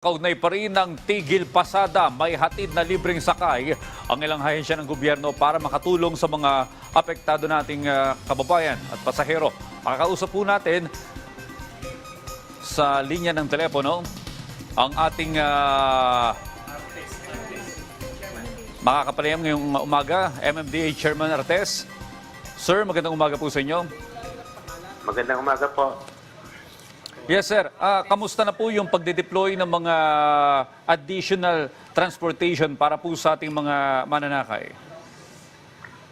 Kaugnay pa rin ng Tigil Pasada, may hatid na libreng sakay ang ilang ahensya ng gobyerno para makatulong sa mga apektado nating ah, kababayan at pasahero. Makakausap po natin sa linya ng telepono ang ating uh, makakapalayam ngayong umaga, MMDA Chairman Artes. Sir, magandang umaga po sa inyo. Magandang umaga po. Yes, sir. Ah, kamusta na po yung pagde-deploy ng mga additional transportation para po sa ating mga mananakay?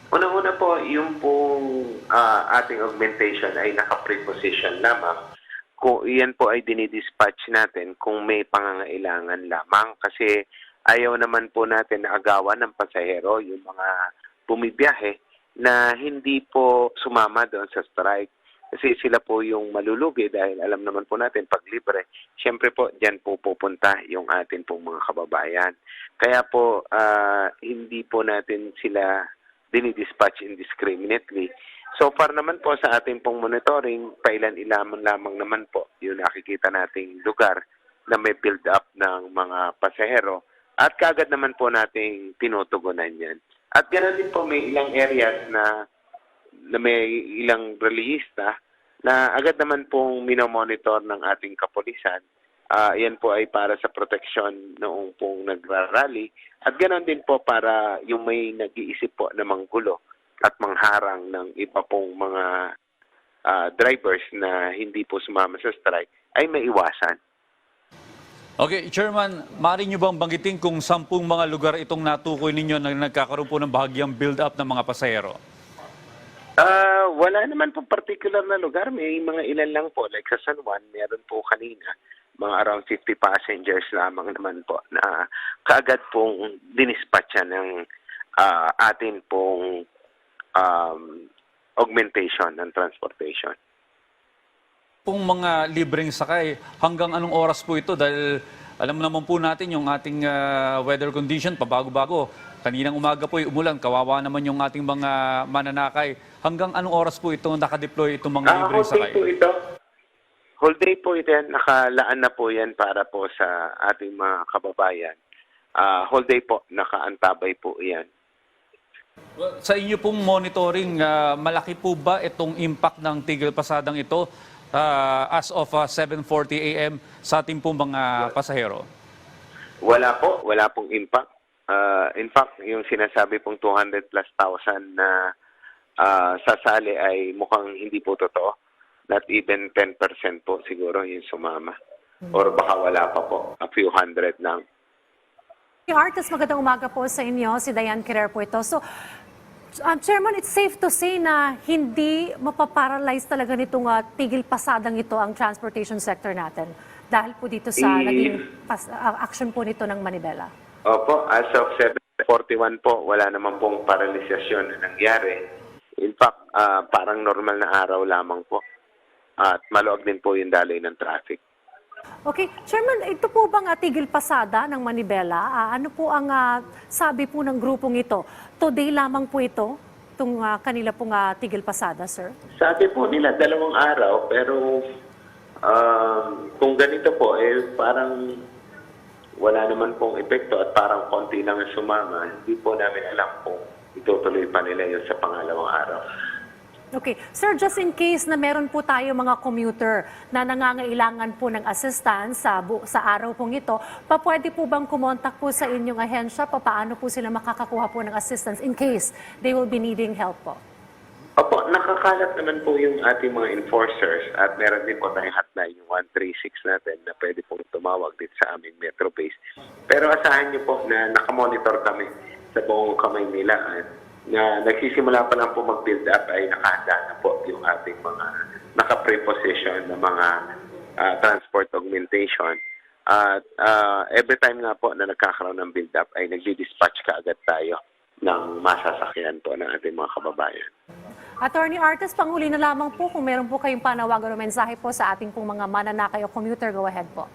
Unang-una po, yung pong ah, ating augmentation ay naka-preposition lamang. Kung iyan po ay dinidispatch natin kung may pangangailangan lamang kasi ayaw naman po natin na agawan ng pasahero yung mga bumibiyahe na hindi po sumama doon sa strike. Kasi sila po yung malulugi dahil alam naman po natin pag libre, syempre po diyan po pupunta yung atin pong mga kababayan. Kaya po ah, hindi po natin sila dinidispatch indiscriminately. So far naman po sa ating pong monitoring, pailan-ilaman lamang naman po yung nakikita nating lugar na may build up ng mga pasahero at kagad naman po nating tinutugunan yan. At ganoon din po may ilang areas na na may ilang relihista na agad naman pong minomonitor ng ating kapulisan. Ah, yan po ay para sa proteksyon noong pong nagrarally. At ganoon din po para yung may nag-iisip po na manggulo at mangharang ng iba pong mga ah, drivers na hindi po sumama sa strike ay maiwasan. Okay, Chairman, maaari nyo bang banggitin kung sampung mga lugar itong natukoy ninyo na nagkakaroon po ng bahagyang build-up ng mga pasahero? Ah, wala naman po particular na lugar. May mga ilan lang po. Like sa San Juan, meron po kanina mga around 50 passengers lamang naman po na kaagad pong dinispatcha ng ah, atin pong um, augmentation ng transportation. Pong mga libreng sakay, hanggang anong oras po ito? Dahil alam naman po natin yung ating ah, weather condition, pabago-bago. Kaninang umaga po ay umulan, kawawa naman yung ating mga mananakay. Hanggang anong oras po ito nakadeploy itong mga Ah, libreng sakay? po ito. Whole day po ito yan. Nakalaan na po yan para po sa ating mga kababayan. Ah, whole day po, nakaantabay po yan. Well, Sa inyo pong monitoring, ah, malaki po ba itong impact ng tigil pasadang ito ah, as of ah, 7.40 a.m. sa ating pong mga pasahero? Wala po, wala pong impact. Ah, in fact, yung sinasabi pong 200 plus thousand na ah, sasali ay mukhang hindi po totoo. Not even 10% po siguro yung sumama. Or baka wala pa po, a few hundred lang. Artist, magandang umaga po sa inyo. Si Diane Kirer po ito. So, uh, Chairman, it's safe to say na hindi mapaparalyze talaga nitong uh, tigil pasadang ito ang transportation sector natin dahil po dito sa Eh, naging pas- uh, action po nito ng Manibela. Opo, as of 7.41 po, wala naman pong paralisasyon na nangyari. In fact, ah, parang normal na araw lamang po. At maluwag din po yung daloy ng traffic. Okay, Chairman, ito po bang uh, tigil pasada ng Manibela? Ah, ano po ang ah, sabi po ng grupong ito? Today lamang po ito, itong ah, kanila pong ah, tigil pasada, sir? Sabi po nila dalawang araw, pero um, kung ganito po, eh parang wala naman pong epekto at parang konti lang ang sumama. Hindi po namin alam kung itutuloy pa nila yun sa pangalawang araw. Okay. Sir, just in case na meron po tayo mga commuter na nangangailangan po ng assistance sa, sa araw pong ito, pa pwede po bang kumontak po sa inyong ahensya? Pa paano po sila makakakuha po ng assistance in case they will be needing help po? Opo, nakakalat naman po yung ating mga enforcers at meron din po tayong hotline, yung 136 natin na pwede pong tumawag dito sa aming metro base. Pero asahan niyo po na nakamonitor kami sa buong kamay nila at na nagsisimula pa lang po mag-build up ay nakahanda na po yung ating mga naka-preposition na mga ah, transport augmentation. At ah, every time nga po na nagkakaroon ng build up ay nagdi-dispatch ka agad tayo ng masasakyan po ng ating mga kababayan. Attorney Artis, panghuli na lamang po kung meron po kayong panawagan o mensahe po sa ating pong mga mananakay o commuter, go ahead po.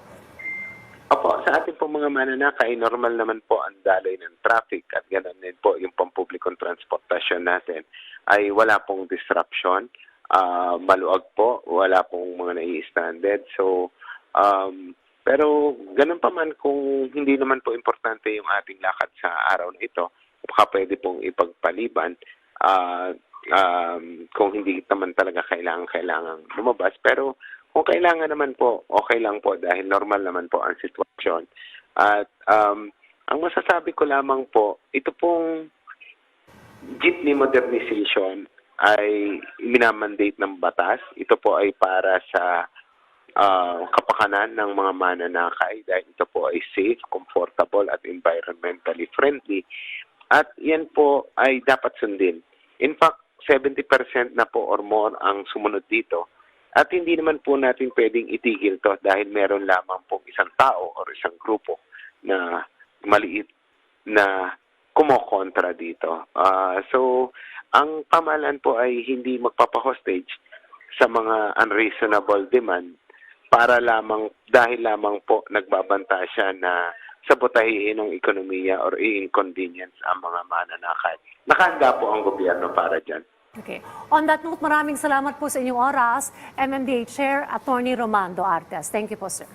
Opo, sa ating pong mga mananakay, normal naman po ang daloy ng traffic at ganoon din po yung pampublikong transportasyon natin ay wala pong disruption, ah, maluag po, wala pong mga nai-stranded. So, um, Pero ganun pa man kung hindi naman po importante yung ating lakad sa araw na ito, baka pwede pong ipagpaliban ah, um, kung hindi naman talaga kailangan kailangan lumabas. Pero kung kailangan naman po, okay lang po dahil normal naman po ang sitwasyon. At um, ang masasabi ko lamang po, ito pong jeepney modernization ay minamandate ng batas. Ito po ay para sa ah, kapakanan ng mga mananakay dahil ito po ay safe, comfortable at environmentally friendly. At yan po ay dapat sundin. In fact, 70% na po or more ang sumunod dito. At hindi naman po natin pwedeng itigil to dahil meron lamang po isang tao or isang grupo na maliit na kumokontra dito. Ah, so, ang pamahalaan po ay hindi magpapa-hostage sa mga unreasonable demand para lamang, dahil lamang po nagbabanta siya na sabotahiin ng ekonomiya or i-inconvenience ang mga mananakay. Nakahanda po ang gobyerno para dyan. Okay. On that note, maraming salamat po sa inyong oras. MMDA Chair, Attorney Romando Artes. Thank you po, sir.